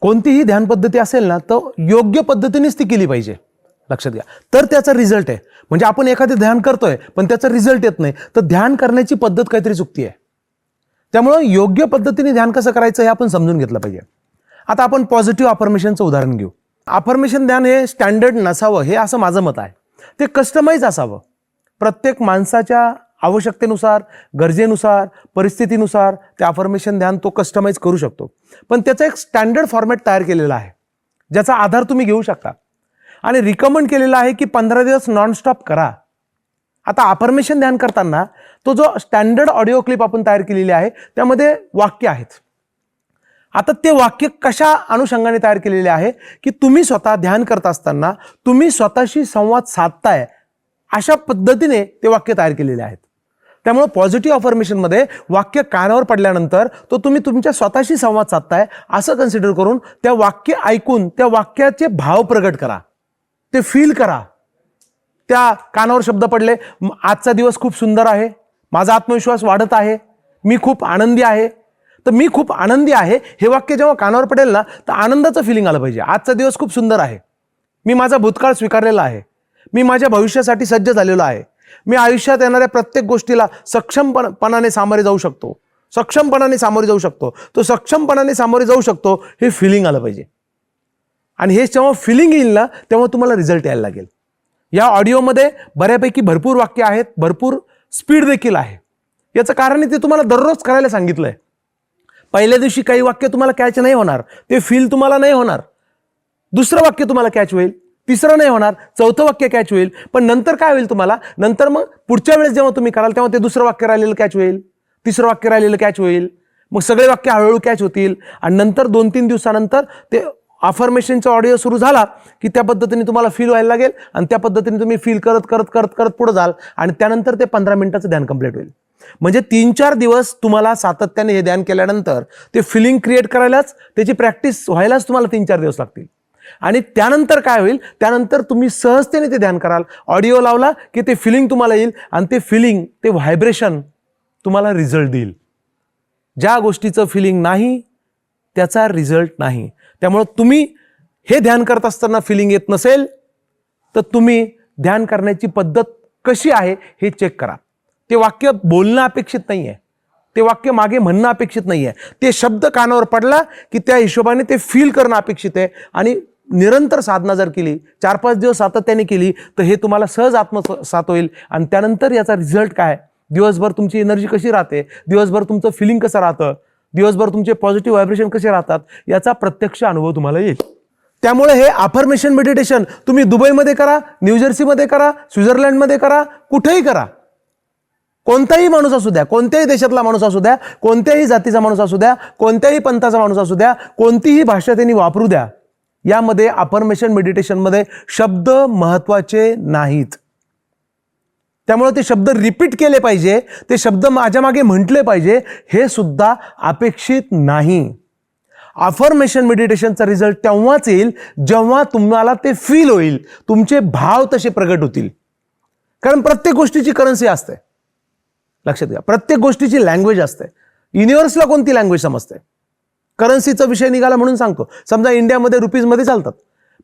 कोणतीही ध्यान पद्धती असेल ना तर योग्य पद्धतीनेच ती केली पाहिजे. लक्षात घ्या. तर त्याचा रिझल्ट आहे. म्हणजे आपण एखादे ध्यान करतोय पण त्याचा रिझल्ट येत नाही तर ध्यान करण्याची पद्धत काहीतरी चुकती आहे. त्यामुळं योग्य पद्धतीने ध्यान कसं करायचं हे आपण समजून घेतलं पाहिजे. आता आपण पॉझिटिव्ह अफर्मेशनचं उदाहरण घेऊ. अफर्मेशन ध्यान हे स्टँडर्ड नसावं हे असं माझं मत आहे. ते कस्टमाइज असावं. प्रत्येक माणसाच्या आवश्यकतेनुसार गरजेनुसार परिस्थितीनुसार ते अफर्मेशन ध्यान तो कस्टमाइज करू शकतो. पण त्याचा एक स्टँडर्ड फॉर्मॅट तयार केलेला आहे ज्याचा आधार तुम्ही घेऊ शकता. आणि रिकमेंड केलेला आहे की पंधरा दिवस नॉनस्टॉप करा. आता अफर्मेशन ध्यान करताना तो जो स्टँडर्ड ऑडिओ क्लिप आपण तयार केलेली आहे त्यामध्ये वाक्य आहेत. आता ते वाक्य कशा अनुषंगाने तयार केलेले आहे की तुम्ही स्वतः ध्यान करत असताना तुम्ही स्वतःशी संवाद साधताय अशा पद्धतीने ते वाक्य तयार केलेले आहेत. त्यामुळं पॉझिटिव्ह अफर्मेशनमध्ये वाक्य कानावर पडल्यानंतर तो तुम्ही तुमच्या स्वतःशी संवाद साधताय असं कन्सिडर करून त्या वाक्य ऐकून त्या वाक्याचे भाव प्रगट करा. ते फील करा. त्या कानावर शब्द पडले आजचा दिवस खूप सुंदर आहे. माझा आत्मविश्वास वाढत आहे. मी खूप आनंदी आहे. तर मी खूप आनंदी आहे हे वाक्य जेव्हा कानावर पडेल ना तर आनंदाचं फिलिंग आलं पाहिजे. आजचा दिवस खूप सुंदर आहे. मी माझा भूतकाळ स्वीकारलेला आहे. मी माझ्या भविष्यासाठी सज्ज झालेलो आहे. मी आयुष्यात येणाऱ्या प्रत्येक गोष्टीला सक्षमपणाने सामोरे जाऊ शकतो. सक्षमपणाने सामोरे जाऊ शकतो. तो सक्षमपणाने सामोरे जाऊ शकतो हे फिलिंग आलं पाहिजे. आणि हे जेव्हा फिलिंग येईल ना तेव्हा तुम्हाला रिझल्ट यायला लागेल. या ऑडिओमध्ये बऱ्यापैकी भरपूर वाक्य आहेत भरपूर स्पीड देखील आहे. याचं कारण ते तुम्हाला दररोज करायला सांगितलंय. पहिल्या दिवशी काही वाक्य तुम्हाला कॅच नाही होणार. ते फील तुम्हाला नाही होणार. दुसरं वाक्य तुम्हाला कॅच होईल. तिसरं नाही होणार चौथं वाक्य कॅच होईल. पण नंतर काय होईल तुम्हाला? नंतर मग पुढच्या वेळेस जेव्हा तुम्ही कराल तेव्हा ते दुसरं वाक्य राहिलेलं कॅच होईल. तिसरं वाक्य राहिलेलं कॅच होईल. मग सगळे वाक्य हळूहळू कॅच होतील. आणि नंतर दोन तीन दिवसानंतर ते अफर्मेशनचा ऑडिओ सुरू झाला की त्या पद्धतीने तुम्हाला फील व्हायला लागेल आणि त्या पद्धतीने तुम्ही फील करत करत करत करत पुढे जाल आणि त्यानंतर ते पंधरा मिनिटाचं ध्यान कंप्लीट होईल. म्हणजे तीन चार दिवस तुम्हाला सातत्याने हे ध्यान केल्यानंतर ते फिलिंग क्रिएट करायलाच त्याची प्रॅक्टिस व्हायलाच तुम्हाला तीन चार दिवस लागतील. आणि त्यानंतर काय होईल? त्यानंतर तुम्ही सहजतेने ते ध्यान कराल. ऑडिओ लावला की ते फिलिंग तुम्हाला येईल आणि ते फिलिंग ते व्हायब्रेशन तुम्हाला रिझल्ट देईल. ज्या गोष्टीचं फिलिंग नाही त्याचा रिझल्ट नाही. त्यामुळं तुम्ही हे ध्यान करत असताना फिलिंग येत नसेल तर तुम्ही ध्यान करण्याची पद्धत कशी आहे हे चेक करा. ते वाक्य बोलणं अपेक्षित नाही आहे ते वाक्य मागे म्हणणं अपेक्षित नाही आहे ते शब्द कानावर पडला की त्या हिशोबाने ते फील करणं अपेक्षित आहे आणि निरंतर साधना जर केली चार पाच दिवस सातत्याने केली तर हे तुम्हाला सहज आत्मसात होईल. आणि त्यानंतर याचा रिझल्ट काय? दिवसभर तुमची एनर्जी कशी राहते? दिवसभर तुमचं फिलिंग कसं राहतं? दिवसभर तुमचे पॉझिटिव्ह व्हायब्रेशन कसे राहतात? याचा प्रत्यक्ष अनुभव तुम्हाला येईल. त्यामुळे हे अफर्मेशन मेडिटेशन तुम्ही दुबईमध्ये करा न्यूजर्सीमध्ये करा स्वित्झर्लंडमध्ये करा कुठेही करा. कोणताही माणूस असू द्या कोणत्याही देशातला माणूस असू द्या कोणत्याही जातीचा माणूस असू द्या कोणत्याही पंथाचा माणूस असू द्या कोणतीही भाषा त्यांनी वापरू द्या. यामध्ये अफर्मेशन मेडिटेशनमध्ये शब्द महत्त्वाचे नाहीत. त्यामुळे ते शब्द रिपीट केले पाहिजे ते शब्द माझ्या मागे म्हटले पाहिजे हे सुद्धा अपेक्षित नाही. अफर्मेशन मेडिटेशनचा रिझल्ट तेव्हाच येईल जेव्हा तुम्हाला ते फील होईल. तुमचे भाव तसे प्रगट होतील. कारण प्रत्येक गोष्टीची करन्सी असते. लक्षात घ्या. प्रत्येक गोष्टीची लँग्वेज असते. युनिव्हर्सला कोणती लँग्वेज समजते? करन्सीचा विषय निघाला म्हणून सांगतो. समजा इंडियामध्ये रुपीजमध्ये चालतात.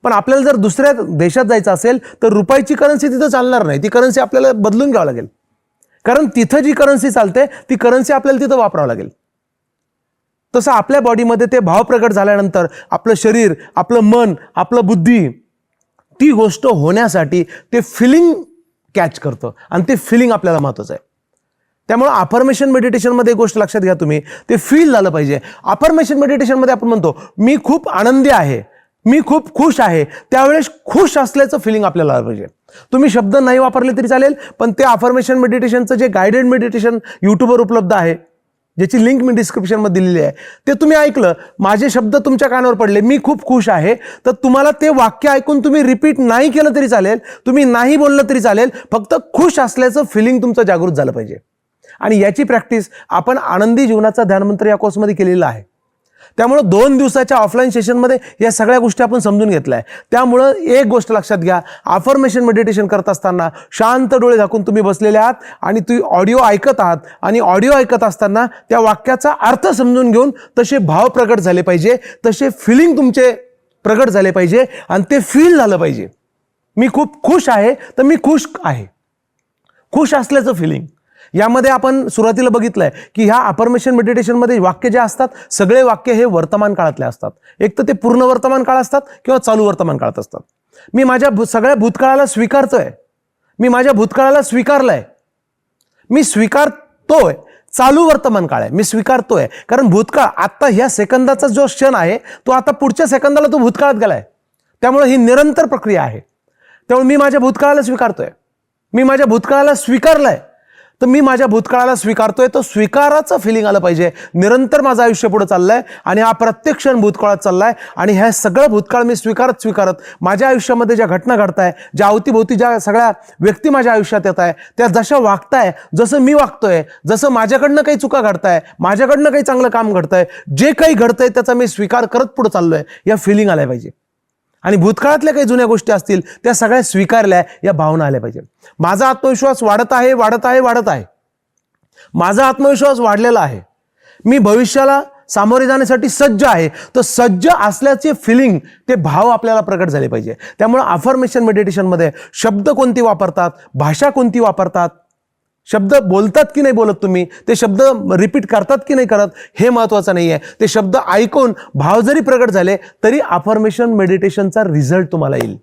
पण आपल्याला जर दुसऱ्या देशात जायचं असेल तर रुपयाची करन्सी तिथं चालणार नाही. ती करन्सी आपल्याला बदलून घ्यावं लागेल. कारण तिथं जी करन्सी चालते ती करन्सी आपल्याला तिथं वापरावं लागेल. तसं आपल्या बॉडीमध्ये ते भाव प्रकट झाल्यानंतर आपलं शरीर आपलं मन आपलं बुद्धी ती गोष्ट होण्यासाठी ते फिलिंग कॅच करतं. आणि ते फिलिंग आपल्याला महत्त्वाचं आहे. त्यामुळे अफर्मेशन मेडिटेशनमध्ये एक गोष्ट लक्षात घ्या तुम्ही. ते फील झालं पाहिजे. अफर्मेशन मेडिटेशनमध्ये आपण म्हणतो मी खूप आनंदी आहे मी खूप खुश आहे त्यावेळेस खुश असल्याचं फिलिंग आपल्याला आलं पाहिजे. तुम्ही शब्द नाही वापरले तरी चालेल पण ते अफर्मेशन मेडिटेशनचं जे गायडेड मेडिटेशन यूट्यूबवर उपलब्ध आहे ज्याची लिंक मी डिस्क्रिप्शनमध्ये दिलेली आहे ते तुम्ही ऐकलं माझे शब्द तुमच्या कानावर पडले मी खूप खुश आहे तर तुम्हाला ते वाक्य ऐकून तुम्ही रिपीट नाही केलं तरी चालेल तुम्ही नाही बोललं तरी चालेल फक्त खुश असल्याचं फिलिंग तुमचं जागृत झालं पाहिजे. आणि याची प्रॅक्टिस आपण आनंदी जीवनाचा ध्यानमंत्र या कोर्समध्ये केलेला आहे. त्यामुळं दोन दिवसाच्या ऑफलाईन सेशनमध्ये या सगळ्या गोष्टी आपण समजून घेतल्या आहे. त्यामुळं एक गोष्ट लक्षात घ्या आफर्मेशन मेडिटेशन करत असताना शांत डोळे झाकून तुम्ही बसलेले आहात आणि तुम्ही ऑडिओ ऐकत आहात आणि ऑडिओ ऐकत असताना त्या वाक्याचा अर्थ समजून घेऊन तसे भाव प्रकट झाले पाहिजे तसे फिलिंग तुमचे प्रकट झाले पाहिजे आणि ते फील झालं पाहिजे. मी खूप खुश आहे तर मी खुश आहे. खुश असल्याचं फिलिंग यामध्ये आपण सुरुवातीला बघितलंय की ह्या अफर्मेशन मेडिटेशनमध्ये वाक्य जे असतात सगळे वाक्य हे वर्तमान काळातले असतात. एक तर ते पूर्ण वर्तमान काळ असतात किंवा चालू वर्तमान काळात असतात. मी माझ्या भू- सगळ्या भूतकाळाला स्वीकारतोय. मी माझ्या भूतकाळाला स्वीकारलंय. मी स्वीकारतोय. चालू वर्तमान काळ आहे. मी स्वीकारतोय. कारण भूतकाळ आत्ता ह्या सेकंदाचा जो क्षण आहे तो आता पुढच्या सेकंदाला तो भूतकाळात गेलाय. त्यामुळे ही निरंतर प्रक्रिया आहे. त्यामुळे मी माझ्या भूतकाळाला स्वीकारतोय. मी माझ्या भूतकाळाला स्वीकारलंय. तर मी माझ्या भूतकाळाला स्वीकारतोय तर स्वीकाराचं फिलिंग आलं पाहिजे. निरंतर माझं आयुष्य पुढे चाललंय आणि हा प्रत्येक क्षण भूतकाळात चाललाय आणि ह्या सगळं भूतकाळ मी स्वीकारत स्वीकारत माझ्या आयुष्यामध्ये ज्या घटना घडताय ज्या अवतीभोवती ज्या सगळ्या व्यक्ती माझ्या आयुष्यात येत आहे त्या जशा वागताय जसं मी वागतोय जसं माझ्याकडनं काही चुका घडताय माझ्याकडनं काही चांगलं काम घडतंय जे काही घडतंय त्याचा मी स्वीकार करत पुढे चाललोय या फिलिंग आल्या पाहिजे. आणि भूतकाळातल्या काही जुन्या गोष्टी असतील त्या सगळ्या स्वीकारल्या या भावना आल्या पाहिजे. माझा आत्मविश्वास वाढत आहे वाढत आहे वाढत आहे. माझा आत्मविश्वास वाढलेला आहे. मी भविष्याला सामोरे जाण्यासाठी सज्ज आहे. तर सज्ज असल्याचे फिलिंग ते भाव आपल्याला प्रकट झाले पाहिजे. त्यामुळे अफर्मेशन मेडिटेशनमध्ये शब्द कोणती वापरतात भाषा कोणती वापरतात शब्द बोलतात की नाही बोलत तुम्ही? ते शब्द रिपीट करतात की नाही करत? हे महत्त्वाचं नाही आहे ते शब्द ऐकून भाव जरी प्रगट झाले तरी अफर्मेशन मेडिटेशनचा रिझल्ट तुम्हाला येईल.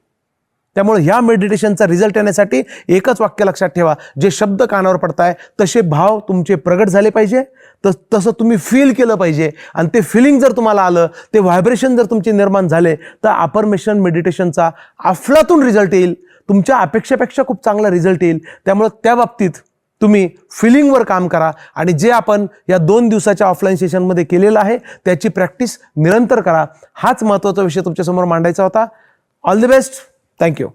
त्यामुळे ह्या मेडिटेशनचा रिझल्ट येण्यासाठी एकच वाक्य लक्षात ठेवा. जे शब्द कानावर पडताय तसे भाव तुमचे प्रगट झाले पाहिजे तस तसं तुम्ही फील केलं पाहिजे. आणि ते फिलिंग जर तुम्हाला आलं ते व्हायब्रेशन जर तुमचे निर्माण झाले तर अफर्मेशन मेडिटेशनचा अफलातून रिझल्ट येईल. तुमच्या अपेक्षेपेक्षा खूप चांगला रिझल्ट येईल. त्यामुळं त्या बाबतीत तुम्ही फिलिंगवर काम करा आणि जे आपण या दोन दिवसाच्या ऑफलाईन सेशनमध्ये केलेलं आहे त्याची प्रॅक्टिस निरंतर करा. हाच महत्त्वाचा विषय तुमच्यासमोर मांडायचा होता. All the best thank you